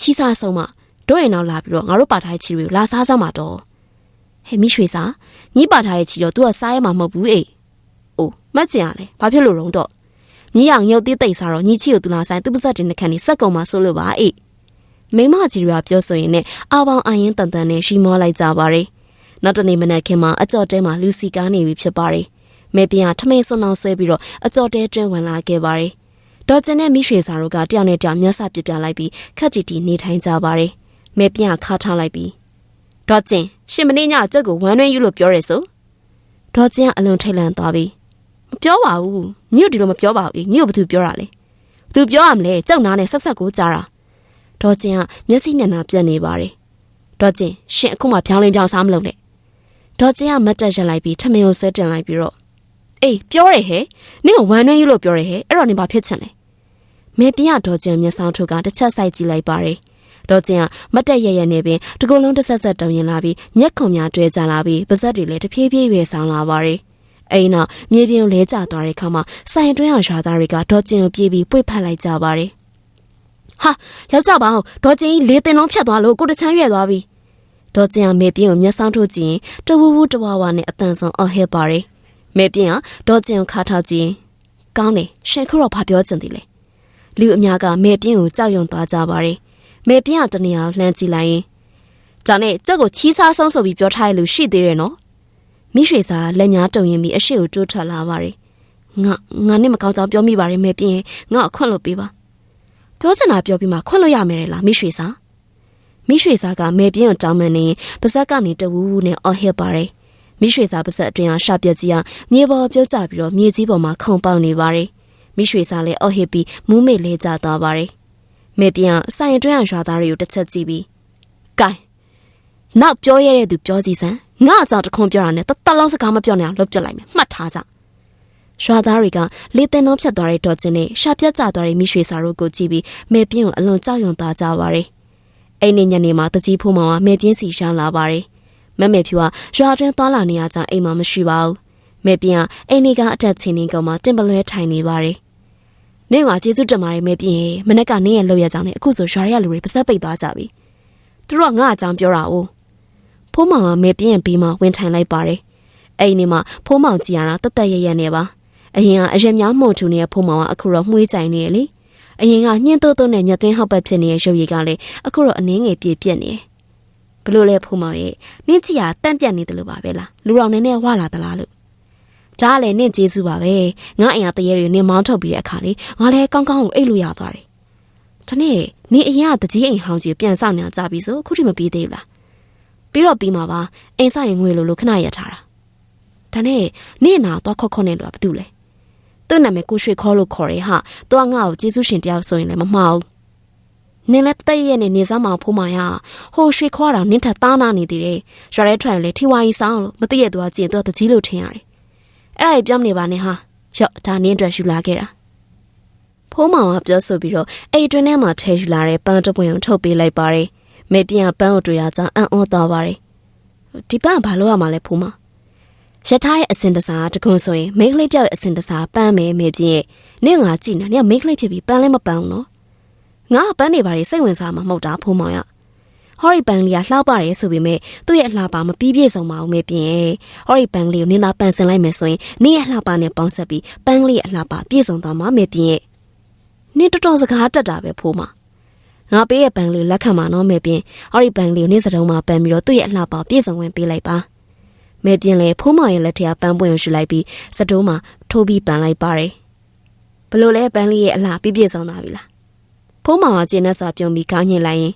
ချီးစားဆုံးမတို့ရင်တော့လာပြီးတော့ငါတို့ပါထားတဲ့ချီတွေကိုလာစားစမ်းပါတော့ဟဲ့မိရွှေစာညီပါထားတဲ့ချီတော့ तू ကစားရမှာမဟုတ်ဘူးအေးအိုးမကြင်ရလေဘာဖြစ်လို့ရုံတော့ ညီအောင်ရုပ်သေးတိတ်စားတော့ညီချီကို तू လာဆိုင်သူ့ပါဇက်တင်တဲ့ခန့်နေစက်ကုံမှာဆိုလို့ပါအေးမိမကြီးတွေကပြောဆိုရင်နဲ့အာပေါင်အရင်တန်တန်နဲ့ရှီမောလိုက်ကြပါရီနောက်တနေ့မနက်ခင်းမှာအကြော်တဲမှာလူစီကားနေပြီဖြစ်ပါရီမေပြန်ကထမင်းစွန်းအောင်ဆွဲပြီးတော့အကြော်တဲတွင်းဝင်လာခဲ့ပါရီဒေါ်ကျင်နဲ့မိရွှေစာတို့ကတယောက်နဲ့တယောက်မျက်စပစ်ပြလိုက်ပြီးခက်တီတီနေထိုင်ကြပါရီမေပြန်ခါထားလိုက်ပြီးဒေါ်ကျင်ရှင်မင်းညကျုပ်ကိုဝမ်းနှွေးယူလို့ပြောရဲဆိုဒေါ်ကျင်ကအလွန်ထိတ်လန့်သွားပြီး မပြောပါဘူးညို့ဒီလိုမပြောပါဘူးညို့ဘာသူပြောတာလဲဘာသူပြောရမလဲကြောက်နာနဲ့ဆက်ဆက်ကိုကြားတာဒေါ်ကျင်ကမျက်စိမျက်နှာပြက်နေပါတယ်ဒေါ်ကျင်ရှင်အခုမှဖြောင်းလင်းပြောင်းစားမလုပ်နဲ့ဒေါ်ကျင်ကမတ်တက်ရက်လိုက်ပြီးထမင်းကိုဆွဲတင်လိုက်ပြီးတော့အေးပြောရဟဲ့နင့်ကဝမ်းနှွေးယူလို့ပြောရဟဲ့အဲ့တော့နင်ဘာဖြစ်ချင်လဲမေပြရဒေါ်ကျင်မျက်စောင်းထုတ်ကတစ်ချက်ဆိုင်ကြည့်လိုက်ပါတယ်ဒေါ်ကျင်ကမတ်တက်ရရနဲ့ပင်တကူလုံးတစ်ဆက်ဆက်တုံရင်လာပြီးမျက်ခုံများတွဲကြလာပြီးပါဇက်တွေလည်းတဖြည်းဖြည်းရွေဆောင်လာပါတယ် အိမ်နောက်မြေပြင်ကိုလဲကျသွားတဲ့အခါမှာဆိုင်တွင်းအောင်ရွာသားတွေကဒေါ်ကျင်ကိုပြေးပြီးပွေဖက်လိုက်ကြပါတယ်ဟာယောက်ျားပါအောင်ဒေါ်ကျင်ကြီးလေးတင်လုံးဖြတ်သွားလို့ကိုတချမ်းရွဲ့သွားပြီဒေါ်ကျင်ကမေပြင်းကိုမျက်စောင်းထုတ်ကြည့်ရင်တဝူဝူတဝါဝါနဲ့အတန်ဆုံးအော်ဟစ်ပါတယ်မေပြင်းကဒေါ်ကျင်ကိုခါထားကြည့်ကောင်းတယ်ရှင်ခုတော့ဘာပြောချင်သေးလဲလူအများကမေပြင်းကိုကြောက်ရွံ့သွားကြပါတယ်မေပြင်းကတနေရာလှမ်းကြည့်လိုက်ရင်ဒါနဲ့ကြက်ကိုချီးစားဆုံးဆိုပြီးပြောထားရလို့ရှိသေးတယ်နော် မိရွှေစာလက်များတုံရင်ပြီးအရှိကိုတိုးထွက်လာပါတယ်ငါငါနဲ့မကောင်းကြောင်ပြောမိပါတယ်မေပြင်းငါအခွင့်လို့ပေးပါပြောချင်တာပြောပြီးမှခွင့်လို့ရမယ်လားမိရွှေစာမိရွှေစာကမေပြင်းကိုတောင်းမှန်နေပါဇက်ကနေတဝူးဝူးနဲ့အော်ဟစ်ပါတယ်မိရွှေစာပါဇက်အတွင်းကရှာပြက်ကြီးကမြေပေါ်ပြုတ်ကျပြီးတော့မြေကြီးပေါ်မှာခုန်ပေါက်နေပါတယ်မိရွှေစာလည်းအော်ဟစ်ပြီးမူးမေလဲကျသွားပါတယ်မေပြင်းကဆိုင်အတွင်းကရွာသားတွေကိုတစ်ချက်ကြည့်ပြီးကဲနောက်ပြောရတဲ့သူပြောစီစမ်း ငါအကြောင်းတခွန်ပြောတာနဲ့တတလုံးစကားမပြောနိုင်အောင်လုပ်ပြလိုက်မယ်မှတ်ထားကြရွာသားတွေကလေတင်နှောဖြတ်သွားတဲ့ဒေါ်ကျင်းနဲ့ရှာပြတ်ကျသွားတဲ့မိရွှေစာတို့ကိုကြည့်ပြီးမေပြင်းကိုအလွန်ကြောက်ရွံ့သားကြပါတယ်။အိမ်နေညနေမှာတကြီးဖိုးမောင်ကမေပြင်းစီရှမ်းလာပါတယ်။မမေဖြူကရွာတွင်းသွားလာနေရကြအိမ်မှာမရှိပါဘူး။မေပြင်းကအိမ်နေကအတက်ချင်းနေကောင်မှာတင်ပလွဲထိုင်နေပါတယ်။နင့်ကကျေးဇူးတင်ပါတယ်မေပြင်းမနေ့ကနင်းရဲ့လောက်ရကြောင်းနဲ့အခုဆိုရွာရလူတွေပါစက်ပိတ်သွားကြပြီ။သူတို့ကငါ့အကြောင်းပြောတာ哦။ ဖိုးမောင်ကမေပြင်းရဲ့ဘေးမှာဝင်ထိုင်လိုက်ပါတယ်။အိမ်နေမှာဖိုးမောင်ကြည်ရတာတသက်ရရနေပါ။အရင်ကအရက်များမှုန်ထူနေတဲ့ဖုံမောင်ကအခုတော့မှွေးကြိုင်နေရလေအရင်ကညှင်းတိုးတိုးနဲ့မြတ်သွင်းဟောက်ပတ်ဖြစ်နေတဲ့ရုပ်ရည်ကလည်းအခုတော့အနှင်းငယ်ပြည့်ပြက်နေဘလို့လဲဖုံမောင်ရဲ့နင့်ကြည်ရတန့်ပြက်နေတယ်လို့ပါပဲလားလူတော်နည်းနည်းဝလာသလားလို့ဒါလည်းနင့်ကျေးဇူးပါပဲငါအရင်တရေတွေနင်မောင်းထုတ်ပြီးတဲ့အခါလေးငါလည်းကောင်းကောင်းကိုအိတ်လို့ရသွားတယ်ဒီနေ့နင်အရင်ကတကြီးအိမ်ဟောင်းကြီးပြန်ဆောင်နေကြပြီဆိုခုထိမပြီးသေးဘူးလား ပြီးတော့ပြီးမှာပါအိမ်ဆိုင်ငွေလိုလိုခဏရထားတာဒါနဲ့နင့်နာတော့ခော့ခော့နေလို့ဘာတူလဲသူ့နာမည်ကိုရွှေခေါ်လို့ခေါ်ရဲဟာသူကငါ့ကိုကျေးဇူးရှင်တယောက်ဆိုရင်လည်းမမှားဘူးနင်းလည်းတည့်ရဲ့နေနေစားမဖိုးမရဟိုရွှေခေါ်တာနင်းထသားနာနေသေးတယ်ရွာထဲထွက်လေထီဝါကြီးဆောင်လို့မသိရသူကကြင်တော့တကြီးလို့ထင်ရတယ်အဲ့ဒါကြီးပြောမနေပါနဲ့ဟာရော့ဒါနင်းအတွက်ယူလာခဲ့တာဖိုးမောင်ကပြောဆိုပြီးတော့အိတ်တွင်းထဲမှာထဲယူလာတဲ့ပန်းတပွင့်ကိုထုတ်ပေးလိုက်ပါတယ် မေပြန်ပန်းကိုတွေ့ရကြအံ့ဩသွားပါတယ်ဒီပန်းဘာလို့ရမှာလဲဖိုးမောင်ရထားရဲ့အစင်တစားတကွန်းဆိုရင်မိန်းကလေးတယောက်ရဲ့အစင်တစားပန်းမယ်မေပြင်းနင့်ငါကြည့်နေနင့်မိန်းကလေးဖြစ်ပြီးပန်းလည်းမပန်းဘူးနော်ငါကပန်းနေပါလေစိတ်ဝင်စားမှာမဟုတ်တာဖုံးမောင်ရဟော်ရီပန်းလေးကလှောက်ပါတယ်ဆိုပေမဲ့သူ့ရဲ့အလှပါမပြီးပြည့်စုံပါဘူးမေပြင်းဟော်ရီပန်းလေးကိုနင်းသားပန်းစင်လိုက်မယ်ဆိုရင်နင့်ရဲ့အလှပါနဲ့ပေါင်းဆက်ပြီးပန်းလေးရဲ့အလှပါပြည့်စုံသွားမှာမေပြင်းနင်းတော်တော်စကားတက်တာပဲဖိုးမ ငါပေးရဲ့ပန်းလေးလက်ခံမှာနော်မေပြင်းဟော်ရီပန်းလေးကိုနင်းစတုံးမှာပန်းပြီးတော့သူ့ရဲ့အလှပါပြည့်စုံဝင်ပေးလိုက်ပါမဲပြင်းလေဖိုးမောင်ရဲ့လက်ထက်ပန်းပွင့်ကိုရှူလိုက်ပြီးစတိုးမှာထိုးပြီးပန်လိုက်ပါတယ်ဘလို့လဲပန်းလေးရဲ့အလှပြည့်ပြည့်စုံသွားပြီလားဖိုးမောင်ကကျင်းနဲ့စွာပြုံးပြီးခေါင်းညှင်လိုက်ရင်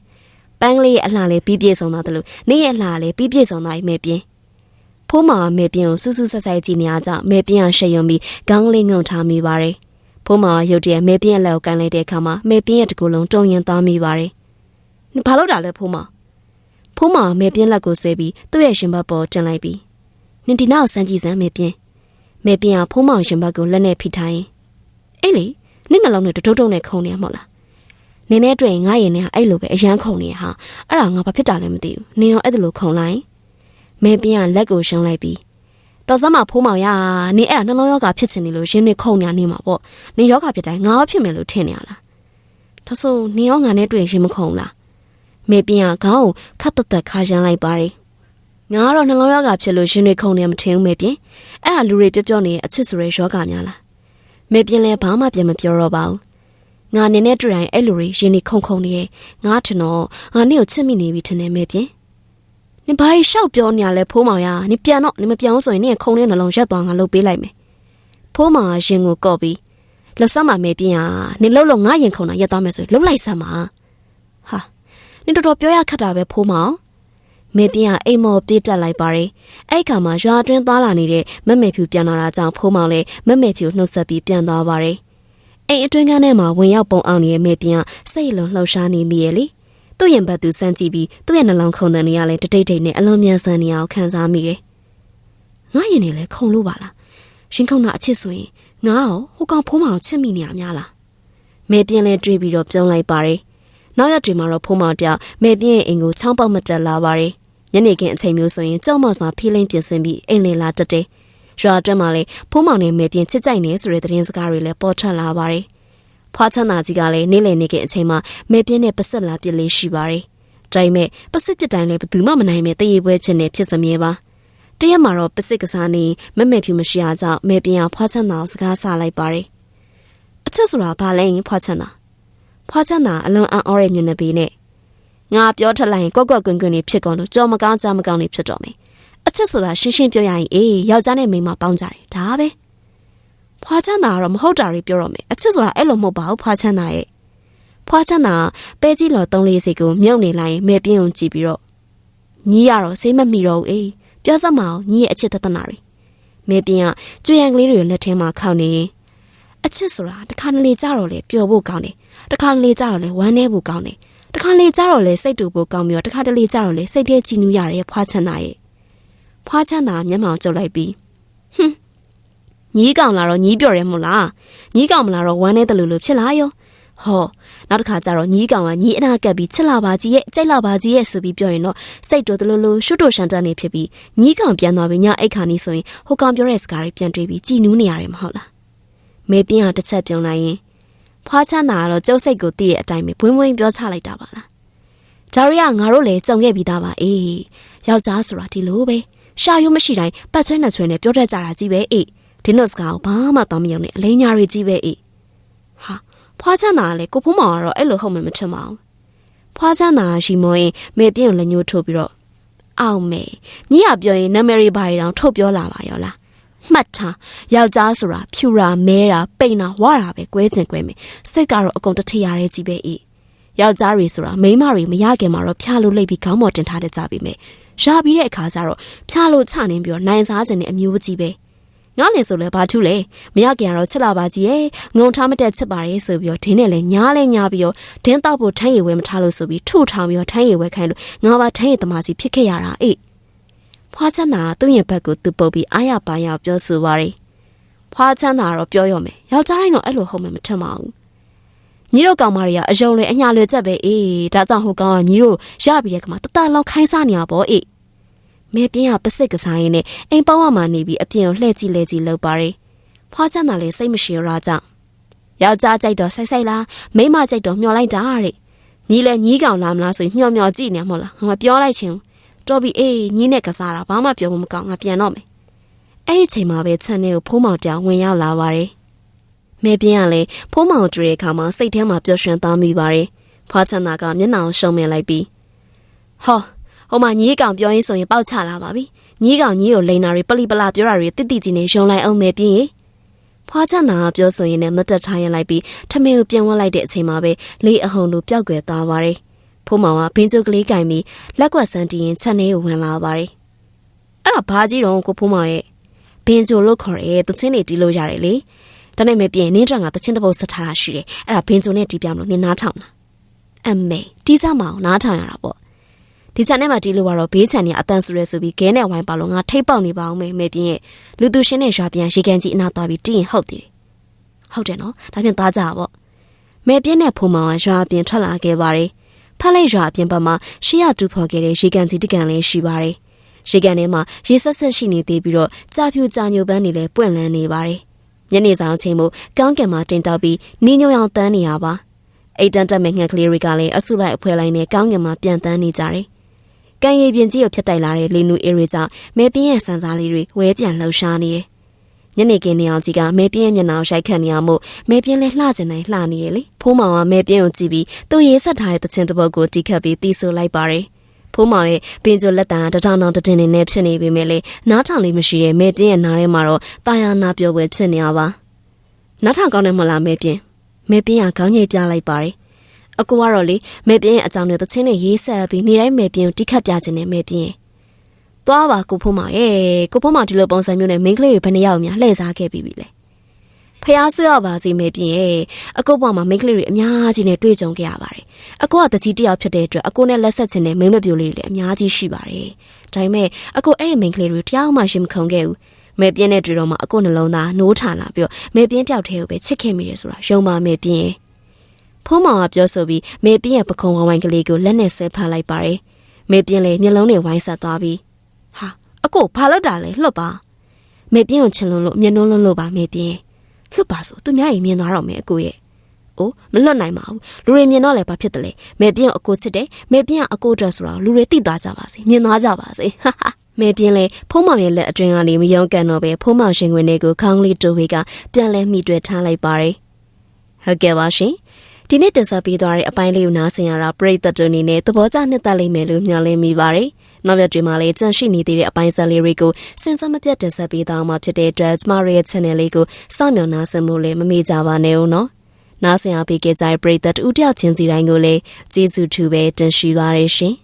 ပန်းကလေးရဲ့အလှလေးပြည့်ပြည့်စုံသွားတယ်လို့နေ့ရဲ့အလှလေးပြည့်ပြည့်စုံသွားပြီမဲပြင်းဖိုးမောင်ကမဲပြင်းကိုစူးစူးဆက်ဆက်ကြည့်နေရကြမဲပြင်းကရှက်ယုံပြီးခေါင်းလေးငုံထားမိပါတယ် ဖိုးမောင်ရုတ်တရက်မဲပြင်းရဲ့လက်ကိုကန်လိုက်တဲ့အခါမှာမဲပြင်းရဲ့တကူလုံးတုံရင်သားမိပါတယ်ဘာလို့တာလဲဖိုးမောင်ဖိုးမောင်မေပြင်းလက်ကိုဆွဲပြီးသူ့ရဲ့ရှင်ဘတ်ပေါ်တင်လိုက်ပြီးနင်ဒီနောက်စမ်းကြည့်စမ်းမေပြင်းမေပြင်းကဖိုးမောင်ရှင်ဘတ်ကိုလက်နဲ့ဖိထားရင်အေးလေနင့်နှလုံးနဲ့တတုတ်တုတ်နဲ့ခုန်နေရမို့လားနင်းနဲ့တွေ့ငါရင်နဲ့အဲ့လိုပဲအရန်ခုန်နေဟာအဲ့ဒါငါဘာဖြစ်တာလဲမသိဘူးနင်ရောအဲ့ဒါလိုခုန်လိုက်မေပြင်းကလက်ကိုရှုံးလိုက်ပြီး တော်စမ်းမဖိုးမောင်ရနင်အဲ့ဒါနှလုံးယောဂဖြစ်ချင်နေလို့ရင်းနေခုန်နေနေမှာပေါ့နင်ယောဂဖြစ်တိုင်းငါရောဖြစ်မယ်လို့ထင်နေရလားဒါဆိုနင်ရောငါနဲ့တွေ့ရင်မခုန်လားမေပြင်းကခေါင်းကိုခတ်တက်တက်ခါရမ်းလိုက်ပါတယ်ငါကတော့နှလုံးယောဂဖြစ်လို့ရှင်တွေခုန်နေမထင်ဘူးမေပြင်းအဲ့ဒါလူတွေပြောပြောနေအချစ်ဆိုရဲယောဂများလားမေပြင်းလည်းဘာမှပြန်မပြောတော့ပါဘူးငါနေနဲ့တွေ့တိုင်းအဲ့လူတွေရှင်နေခုန်ခုန်နေရဲ့ငါထင်တော့ငါနေ့ကိုချစ်မိနေပြီထင်တယ်မေပြင်း နင်ဘာရီရှောက်ပြောနေရလဲဖိုးမောင်ရနင်ပြန်တော့နင်မပြောင်းဆိုရင်နင်ခုံတဲ့နှလုံးရက်သွားငါလုပ်ပေးလိုက်မယ်ဖိုးမောင်ကရင်ကိုကော့ပြီးလှဆမ်းမမေပြင်းဟာနင်လှုပ်လို့ငါရင်ခုံတာရက်သွားမယ်ဆိုရင်လှုပ်လိုက်စမ်းပါဟာနင်တော်တော်ပြောရခက်တာပဲဖိုးမောင်မေပြင်းကအိမ်မော်ပြေးတက်လိုက်ပါတယ်အဲ့ခါမှာရွာတွင်းသွားလာနေတဲ့မက်မေဖြူပြန်လာတာကြောင့်ဖိုးမောင်လည်းမက်မေဖြူနှုတ်ဆက်ပြီးပြန်သွားပါတယ်အိမ်အတွင်းကန်းထဲမှာဝင်ရောက်ပုံအောင်နေတဲ့မေပြင်းကစိတ်လုံးလှောက်ရှားနေမိရဲ့လေ သူ့ရင်ဘတ်သူစမ်းကြည့်ပြီးသူ့ရဲ့နှလုံးခုန်တဲ့နေရာလဲတတိတ်တိတ်နဲ့အလွန်မြန်ဆန်နေအောင်ခံစားမိတယ်ငါရင်နေလဲခုန်လို့ပါလားရှင်ခုန်တာအချစ်ဆိုရင်ငါရောဟိုကောင်ဖုံးမအောင်ချစ်မိနေရများလားမေပြင်းလဲတွေးပြီးတော့ပြုံးလိုက်ပါတယ်နောက်ရက်တွေမှာတော့ဖုံးမောင်တယောက်မေပြင်းရဲ့အိမ်ကိုချောင်းပေါက်မတက်လာပါတယ်ညနေခင်းအချိန်မျိုးဆိုရင်ကြောက်မော့စွာဖီးလင်းပြင်ဆင်ပြီးအိမ်လင်လာတက်တယ်ရွာအတွင်းမှာလည်းဖုံးမောင်နဲ့မေပြင်းချစ်ကြိုက်နေဆိုတဲ့သတင်းစကားတွေလည်းပေါ်ထွက်လာပါတယ် ဖွားချမ်းသာကြီးကလည်းနေ့လည်နေခင်အချိန်မှာမေပြင်းနဲ့ပစက်လာပြစ်လေးရှိပါတယ်ဒါပေမဲ့ပစစ်ပြစ်တိုင်းလည်းဘယ်သူမှမနိုင်မဲ့တရေပွဲဖြစ်နေဖြစ်စမြဲပါတရက်မှာတော့ပစစ်ကစားနေမက်မဲဖြူမရှိအားကြောင့်မေပြင်းအောင်ဖွားချမ်းသာကိုစကားဆလိုက်ပါတယ်အချက်ဆိုတာဘာလဲဖွားချမ်းသာဖွားချမ်းသာအလွန်အံ့ဩရဲ့မျက်နှာပေးနဲ့ငါပြောထလိုက်ရင်ကွက်ကွက်ကွင်းကွင်းနေဖြစ်ကုန်လို့ကြော်မကောင်းကြမကောင်းနေဖြစ်တော့မယ်အချက်ဆိုတာရှင်းရှင်းပြောရရင်အေးယောက်ျားနဲ့မိန်းမပေါင်းကြတယ်ဒါပဲ ဖွားချမ်းသာကတော့မဟုတ်တာတွေပြောတော့မယ်အချက်ဆိုတာအဲ့လိုမဟုတ်ပါဘူးဖွားချမ်းသာရဲ့ဖွားချမ်းသာပဲကြီးလော်သုံးလေးစိတ်ကိုမြုပ်နေလိုက်မဲပြင်းုံကြည့်ပြီးတော့ညီးရတော့ဆေးမမိတော့ဘူးအေးပြောစမ်းမအောင်ညီးရဲ့အချစ်တသနာတွေမဲပြင်းကကျွေရန်ကလေးတွေလက်ထဲမှာခောက်နေရင်အချစ်ဆိုတာတခါတလေကြတော့လေပျော်ဖို့ကောင်းတယ်တခါတလေကြတော့လေဝမ်းနည်းဖို့ကောင်းတယ်တခါလေကြတော့လေစိတ်တူဖို့ကောင်းပြီးတော့တခါတလေကြတော့လေစိတ်ထဲကြည်နူးရတဲ့ဖွားချမ်းသာရဲ့ဖွားချမ်းသာမျက်မှောင်ကျုပ်လိုက်ပြီးဟွန်း ညီးကောင်လာတော့ညီးပြော်ရဲမို့လားညီးကောင်မလာတော့ဝမ်းနေတဲ့လူလိုဖြစ်လာရောဟောနောက်တစ်ခါကျတော့ညီးကောင်ကညီးအနာကပ်ပြီးချစ်လာပါကြီးရဲ့ကြိုက်လာပါကြီးရဲ့ဆိုပြီးပြောရင်တော့စိတ်တိုတလူလူရှုတိုရှန်တန်နေဖြစ်ပြီးညီးကောင်ပြန်သွားပြီးညအိတ်ခါနီးဆိုရင်ဟိုကောင်ပြောတဲ့စကားတွေပြန်တွေးပြီးကြည်နူးနေရတယ်မဟုတ်လားမေပြင်းကတစ်ချက်ပြုံးလိုက်ရင်ဖွားချမ်းသာကတော့ကျုပ်စိတ်ကိုသိတဲ့အတိုင်းပဲဘွင်းဘွင်းပြောချလိုက်တာပါလားဒါရီကငါတို့လည်းကြုံခဲ့ပြီးသားပါအေးယောက်ျားဆိုတာဒီလိုပဲရှာယုံမရှိတိုင်းပတ်ချွဲနဲ့ချွဲနဲ့ပြောတတ်ကြတာကြီးပဲအေး ဒီနော့စကားကိုဘာမှတောင်းမယုံနဲ့အလိညာတွေကြီးပဲအေးဟာဖွားချမ်းသာကလည်းကိုဖုံးမောင်ကတော့အဲ့လိုဟုတ်မှမထင်ပါဘူးဖွားချမ်းသာရှိမရင်မေပြင်းကိုလက်ညှိုးထိုးပြီးတော့အောင်မေညီကပြောရင်နမရီဘာရီတောင်ထုတ်ပြောလာပါရောလားမှတ်ထားယောက်ျားဆိုတာဖြူရာမဲတာပိန်တာဝါတာပဲကွဲကျင်ကွဲမယ်စိတ်ကတော့အကုန်တထရရဲကြီးပဲအေးယောက်ျားတွေဆိုတာမိန်းမတွေမရခင်မှာတော့ဖျားလို့လိပ်ပြီးခေါင်းပေါ်တင်ထားတဲ့ကြပြီမယ်ရပြီးတဲ့အခါကျတော့ဖျားလို့ချနေပြီးတော့နိုင်စားခြင်းနဲ့အမျိုးကြီးပဲ ငါလည်းဆိုလဲဘာထူးလဲမရခင်ကတော့ချစ်လာပါကြီးရဲ့ငုံထားမတက်ချစ်ပါရဲ့ဆိုပြီးတော့ဒင်းနဲ့လည်းညားလဲညားပြီးတော့ဒင်းတောက်ဖို့ထမ်းရည်ဝဲမထားလို့ဆိုပြီးထုထောင်ပြီးတော့ထမ်းရည်ဝဲခိုင်းလို့ငါပါထမ်းရည်သမားကြီးဖြစ်ခဲ့ရတာအေးဖွားချမ်းသာသူ့ရဲ့ဘက်ကိုသူပုတ်ပြီးအားရပါရပြောဆိုပါရီဖွားချမ်းသာတော့ပြောရမယ်ယောက်ျားတိုင်းတော့အဲ့လိုဟုတ်မှမထင်ပါဘူးညီတို့ကောင်မတွေကအယုံလေအညာလွယ်ချက်ပဲအေးဒါကြောင့်ဟိုကောင်ကညီတို့ရပြီးတဲ့ကမှာတတလောက်ခိုင်းစားနေရပေါ့အေး မဲပြင်းကပစစ်ကစားရင်းနဲ့အိမ်ပေါင်းဝမှာနေပြီးအပြင်ကိုလှည့်ကြည့်လဲကြည့်လောက်ပါရီဖွားချမ်းသာလည်းစိတ်မရှိရကြောင့်ယောက်ျားကြိုက်တော့ဆိုင်ဆိုင်လားမိန်းမကြိုက်တော့မျောလိုက်တာတဲ့ညီလည်းညီးကောင်လာမလားဆိုရင်မျောမျောကြည့်နေမဟုတ်လားငါပြောလိုက်ချင်းတော်ပြီအေးညီးနဲ့ကစားတာဘာမှပြောမကောင်းငါပြန်တော့မယ်အဲ့ဒီချိန်မှာပဲခြံထဲကိုဖိုးမောင်တောင်ဝင်ရောက်လာပါတယ်မဲပြင်းကလည်းဖိုးမောင်တွေ့တဲ့အခါမှာစိတ်ထဲမှာပျော်ရွှင်သားမိပါတယ်ဖွားချမ်းသာကမျက်နှာကိုရှုံမြင်လိုက်ပြီးဟော ဟိုမှာညီးကောင်ပြောရင်းဆိုရင်ပေါက်ချလာပါပြီညီးကောင်ညီးကိုလိန်နာတွေပလိပလာပြောတာတွေတိတိကြီးနေရုံလိုက်အောင်မဲပြင်းဖွားချမ်းသာကပြောဆိုရင်လည်းမတက်ထားရင်လိုက်ပြီးထမင်းကိုပြန်ဝတ်လိုက်တဲ့အချိန်မှာပဲလေးအဟုန်တို့ပျောက်ကွယ်သွားပါတယ်ဖိုးမောင်ကဘင်းကျုပ်ကလေးကင်ပြီးလက်ကွက်စမ်းတီးရင်ချက်နေကိုဝင်လာပါတယ်အဲ့ဒါဘာကြီးတော့ကိုဖိုးမောင်ရဲ့ဘင်းကျုပ်လို့ခေါ်ရဲတချင်းတွေတီးလို့ရတယ်လေတနေ့မပြင်းနင်းကြောင်ကတချင်းတစ်ပုတ်ဆက်ထားတာရှိတယ်အဲ့ဒါဘင်းကျုပ်နဲ့တီးပြမလို့နင်းနားထောင်တာအမေတီးစားမအောင်နားထောင်ရတာပေါ့ ဒီ channel မှာဒီလိုကတော့ဘေးချန်နေအတန်ဆူရဲဆိုပြီးဂဲနဲ့ဝိုင်းပါလို့ငါထိတ်ပေါက်နေပါအောင်မေမေပြင်းရဲ့လူသူရှင်းနဲ့ရွာပြန်ရေကန်ကြီးအနာသွားပြီးတည်ရင်ဟုတ်တယ်ဟုတ်တယ်နော်ဒါပြန်သားကြပါပေါ့မေပြင်းနဲ့ဖုံမောင်ကရွာပြင်ထွက်လာခဲ့ပါတယ်ဖက်လိုက်ရွာအပြင်ဘက်မှာရှီရတူဖော်ခဲ့တဲ့ရေကန်ကြီးတကန်လေးရှိပါတယ်ရေကန်ထဲမှာရေဆက်ဆက်ရှိနေသေးပြီးတော့ကြာဖြူကြာညိုပန်းနေလဲပွင့်လန်းနေပါတယ်ညနေဆောင်အချိန်မို့ကောင်းကင်မှာတင်တောက်ပြီးနင်းညိုအောင်တန်းနေရပါအိတ်တန်တက်မဲ့ငှက်ကလေးတွေကလည်းအဆုလိုက်အဖွဲလိုက်နဲ့ကောင်းကင်မှာပြန်တန်းနေကြတယ်။ ကံရည်ပြင်ကြီးကိုဖျက်တိုက်လာတဲ့လေနူအေရီကြောင့်မဲပြင်းရဲ့စံစားလေးတွေဝဲပြန်လှုပ်ရှားနေတယ်။ညနေခင်းနေအောင်ကြီးကမဲပြင်းရဲ့မျက်နှာကိုရိုက်ခတ်နေအောင်မို့မဲပြင်းလဲလှကျင်တိုင်းလှနေရလေ။ဖိုးမောင်ကမဲပြင်းကိုကြည့်ပြီးသူ့ရေးဆက်ထားတဲ့တချင်တစ်ပုတ်ကိုတီးခတ်ပြီးတီးဆိုလိုက်ပါတယ်။ဖိုးမောင်ရဲ့ပင်ကျိုလက်တံတထောင်ထောင်တတင်နေနဲ့ဖြစ်နေပေမဲ့လေနားထောင်လေးမရှိတဲ့မဲပြင်းရဲ့နားထဲမှာတော့တာယာနာပြောပွဲဖြစ်နေရပါ။နားထောင်ကောင်းတယ်မလားမဲပြင်း။မဲပြင်းကခေါင်းညိတ်ပြလိုက်ပါတယ်။ အကူကတော့လေမေပြင်းရဲ့အကြောင်းတွေသချင်းနဲ့ရေးဆက်ပြီးနေတိုင်းမေပြင်းကိုတိခတ်ပြခြင်းနဲ့မေပြင်း။သွားပါကိုဖိုးမောင်ရဲ့ကိုဖိုးမောင်ဒီလိုပုံစံမျိုးနဲ့မိန်းကလေးတွေဘယ်နှယောက်များလှည့်စားခဲ့ပြီးပြီလဲ။ဖះဆွေရပါစီမေပြင်းရဲ့အကုတ်ပေါ်မှာမိန်းကလေးတွေအများကြီးနဲ့တွေ့ကြုံခဲ့ရပါတယ်။အကုကတကြီးတယောက်ဖြစ်တဲ့အတွက်အကုနဲ့လက်ဆက်ခြင်းနဲ့မိန်းမပြိုလေးတွေလည်းအများကြီးရှိပါတယ်။ဒါပေမဲ့အကုအဲ့ဒီမိန်းကလေးတွေတယောက်မှရှိမခုံခဲ့ဘူး။မေပြင်းနဲ့တွေ့တော့မှအကုနှလုံးသားနိုးထလာပြီးတော့မေပြင်းတယောက်တည်းကိုပဲချစ်ခင်မိတယ်ဆိုတာယုံပါမေပြင်းရဲ့ ဖုံးမောင်ကပြောဆိုပြီးမေပြင်းရဲ့ပခုံးဝိုင်းဝိုင်းကလေးကိုလက်နဲ့ဆဲဖမ်းလိုက်ပါတယ်။မေပြင်းလည်းမျက်လုံးတွေဝိုင်းဆက်သွားပြီးဟာအကိုဘာလုပ်တာလဲလှုပ်ပါမေပြင်းကိုချင်လွန်းလို့မျက်နှာလုံးလို့ပါမေပြင်းလှုပ်ပါဆိုသူများကြီးမြင်သွားတော့မယ်အကိုရဲ့။အိုးမလွတ်နိုင်ပါဘူး။လူတွေမြင်တော့လည်းဘာဖြစ်တယ်လဲ။မေပြင်းကိုအကိုချစ်တယ်။မေပြင်းကအကိုအတွက်ဆိုတော့လူတွေသိသွားကြပါစေ။မြင်သွားကြပါစေ။ဟာဟာမေပြင်းလေဖုံးမောင်ရဲ့လက်အတွင်းကနေမယုံကန်တော့ပဲဖုံးမောင်ရှင်ဝင်တွေကိုခေါင်းလေးတိုးဝေးကပြန်လဲမိတွေ့ထားလိုက်ပါတယ်။ဟုတ်ကဲ့ပါရှင်။ ဒီနေ့တင်ဆက်ပေးသွားတဲ့အပိုင်းလေးကိုနားဆင်ရတာပရိသတ်တို့အနေနဲ့သဘောကျနှစ်သက်လိမ့်မယ်လို့မျှော်လင့်မိပါတယ်။နောက်ရက်တွေမှာလည်းကြန့်ရှိနေသေးတဲ့အပိုင်းဆက်လေးတွေကိုစဉ်ဆက်မပြတ်တင်ဆက်ပေးသွားမှာဖြစ်တဲ့အတွက်ကျမတို့ရဲ့ channel လေးကိုစောင့်မျှော်နားဆင်ဖို့လည်းမမေ့ကြပါနဲ့ဦးနော်။နားဆင်အားပေးကြတဲ့ပရိသတ်ဦးတယောက်ချင်းစီတိုင်းကိုလည်းကျေးဇူးထူပဲတင်ရှိပါရရှင်။